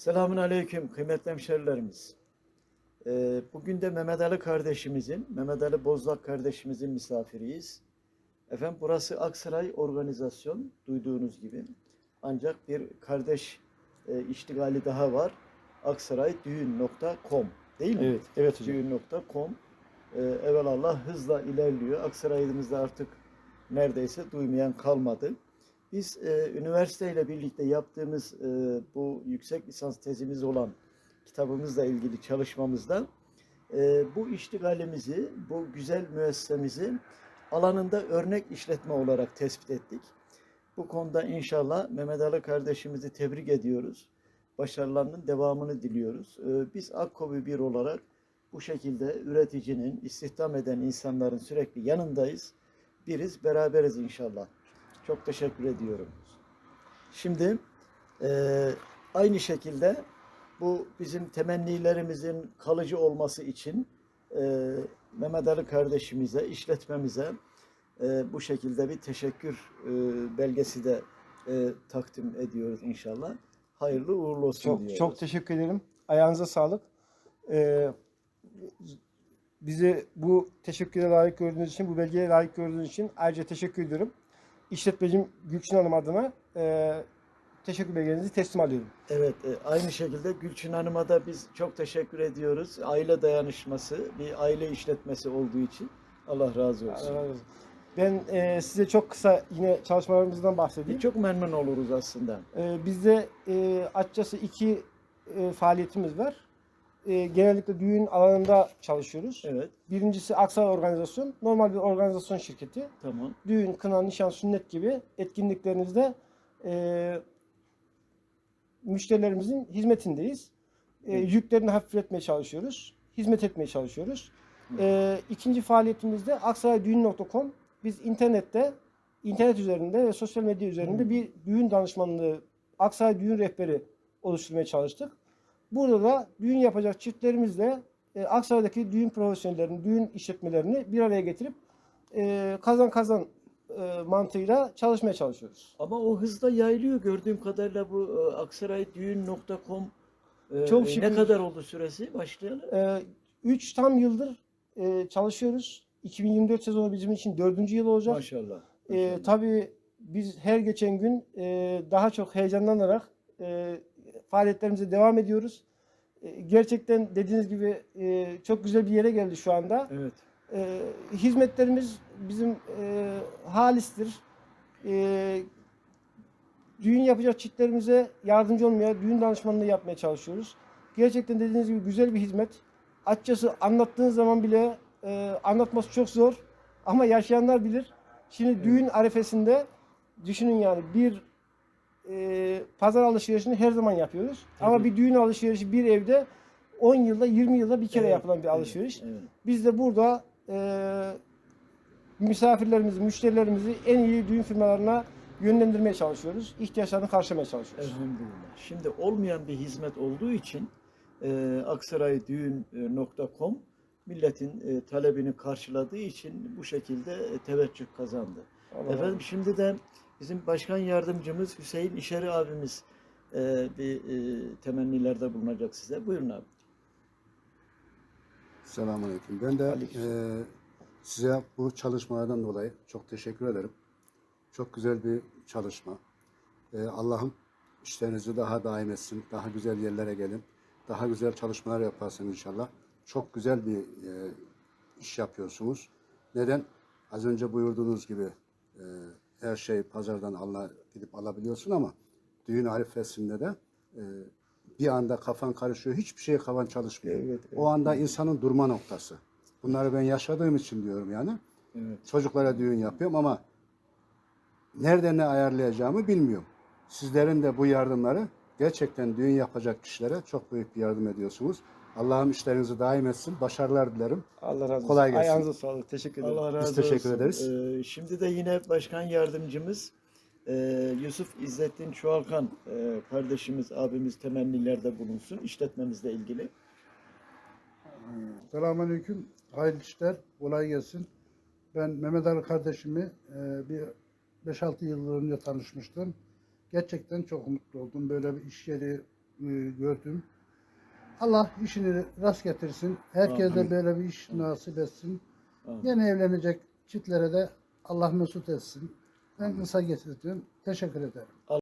Selamun Aleyküm kıymetli hemşerilerimiz. Ee, bugün de Mehmet Ali kardeşimizin, Mehmet Ali Bozlak kardeşimizin misafiriyiz. Efendim burası Aksaray Organizasyon duyduğunuz gibi. Ancak bir kardeş e, iştigali daha var. Aksaraydüğün.com değil mi? Evet, evet hocam. Düğün.com e, evelallah hızla ilerliyor. Aksaray'ımızda artık neredeyse duymayan kalmadı. Biz e, üniversiteyle birlikte yaptığımız e, bu yüksek lisans tezimiz olan kitabımızla ilgili çalışmamızda e, bu iştigalimizi, bu güzel müessesemizi alanında örnek işletme olarak tespit ettik. Bu konuda inşallah Mehmet Ali kardeşimizi tebrik ediyoruz. Başarılarının devamını diliyoruz. E, biz Akkobi bir olarak bu şekilde üreticinin, istihdam eden insanların sürekli yanındayız. Biriz, beraberiz inşallah. Çok teşekkür ediyorum. Şimdi eee, aynı şekilde bu bizim temennilerimizin kalıcı olması için eee Mehmet Ali kardeşimize, işletmemize eee, bu şekilde bir teşekkür eee, belgesi de eee, takdim ediyoruz inşallah. Hayırlı uğurlu olsun Çok diyoruz. çok teşekkür ederim. Ayağınıza sağlık. Ee, bizi bu teşekküre layık gördüğünüz için, bu belgeye layık gördüğünüz için ayrıca teşekkür ediyorum. İşletmecim Gülçin Hanım adına e, teşekkür belgenizi teslim alıyorum. Evet, e, aynı şekilde Gülçin Hanım'a da biz çok teşekkür ediyoruz. Aile dayanışması, bir aile işletmesi olduğu için Allah razı olsun. Allah razı olsun. Ben e, size çok kısa yine çalışmalarımızdan bahsedeyim. Çok memnun oluruz aslında. E, bizde e, açıkçası iki e, faaliyetimiz var. E, genellikle düğün alanında çalışıyoruz. Evet, Birincisi Aksaray Organizasyon. Normal bir organizasyon şirketi. tamam. düğün, kına, nişan, sünnet gibi etkinliklerinizde e, müşterilerimizin hizmetindeyiz. E, Evet. yüklerini hafifletmeye çalışıyoruz. Hizmet etmeye çalışıyoruz. E, ikinci faaliyetimizde aksaraydüğün.com. Biz internette, internet üzerinde ve sosyal medya üzerinde Hı. bir düğün danışmanlığı, Aksaray Düğün Rehberi oluşturmaya çalıştık. Burada da düğün yapacak çiftlerimizle e, Aksaray'daki düğün profesyonellerini, düğün işletmelerini bir araya getirip e, kazan kazan e, mantığıyla çalışmaya çalışıyoruz. Ama o hızla yayılıyor gördüğüm kadarıyla bu e, aksaraydüğün.com e, Çok e, şükür. ne kadar oldu süresi başlayalı? 3 tam yıldır e, çalışıyoruz. 2024 sezonu bizim için dördüncü yıl olacak. Maşallah. E, maşallah. tabii biz her geçen gün e, daha çok heyecanlanarak e, faaliyetlerimize devam ediyoruz. E, gerçekten dediğiniz gibi e, çok güzel bir yere geldi şu anda. Evet. E, hizmetlerimiz bizim e, halistir. E, düğün yapacak çiftlerimize yardımcı olmaya, düğün danışmanlığı yapmaya çalışıyoruz. Gerçekten dediğiniz gibi güzel bir hizmet. Açıkçası anlattığınız zaman bile e, anlatması çok zor ama yaşayanlar bilir. Şimdi düğün arefesinde düşünün yani bir e, pazar alışverişini her zaman yapıyoruz. Ama Tabii. bir düğün alışverişi bir evde 10 yılda 20 yılda bir kere Evet, yapılan bir evet, alışveriş. Evet. Biz de burada e, misafirlerimizi, müşterilerimizi en iyi düğün firmalarına yönlendirmeye çalışıyoruz. İhtiyaçlarını karşılamaya çalışıyoruz. Elhamdülillah. Şimdi olmayan bir hizmet olduğu için e, aksaraydüğün.com milletin e, talebini karşıladığı için bu şekilde e, teveccüh kazandı. Allah Efendim şimdi de bizim başkan yardımcımız Hüseyin İşeri abimiz e, bir e, temennilerde bulunacak size. Buyurun abi. Selamünaleyküm. Ben de eee, size bu çalışmalardan dolayı çok teşekkür ederim. Çok güzel bir çalışma. Eee, Allah'ım işlerinizi daha daim etsin. Daha güzel yerlere gelin. Daha güzel çalışmalar yaparsın inşallah. Çok güzel bir eee, iş yapıyorsunuz. Neden? Az önce buyurduğunuz gibi eee, her şey pazardan Allah gidip alabiliyorsun ama düğün arifesinde de eee, bir anda kafan karışıyor. Hiçbir şey kafan çalışmıyor. Evet, evet. O anda insanın durma noktası. Bunları ben yaşadığım için diyorum yani. Evet. Çocuklara düğün yapıyorum ama nerede ne ayarlayacağımı bilmiyorum. Sizlerin de bu yardımları gerçekten düğün yapacak kişilere çok büyük bir yardım ediyorsunuz. Allah'ım işlerinizi daim etsin. Başarılar dilerim. Allah razı olsun. Kolay gelsin. Ayağınıza sağlık. Teşekkür ederim. Allah razı teşekkür olsun. ederiz. E, şimdi de yine başkan yardımcımız e, Yusuf İzzettin Çuvalkan e, kardeşimiz, abimiz temennilerde bulunsun işletmemizle ilgili. Selamünaleyküm. Hayırlı işler. Kolay gelsin. Ben Mehmet Ali kardeşimi e, bir 5-6 yıl önce tanışmıştım. Gerçekten çok mutlu oldum. Böyle bir iş yeri e, gördüm. Allah işini rast getirsin. Herkese Amin. böyle bir iş nasip etsin. Amin. Yeni evlenecek çiftlere de Allah mesut etsin. Ben kısa getirdim. Teşekkür ederim. Allah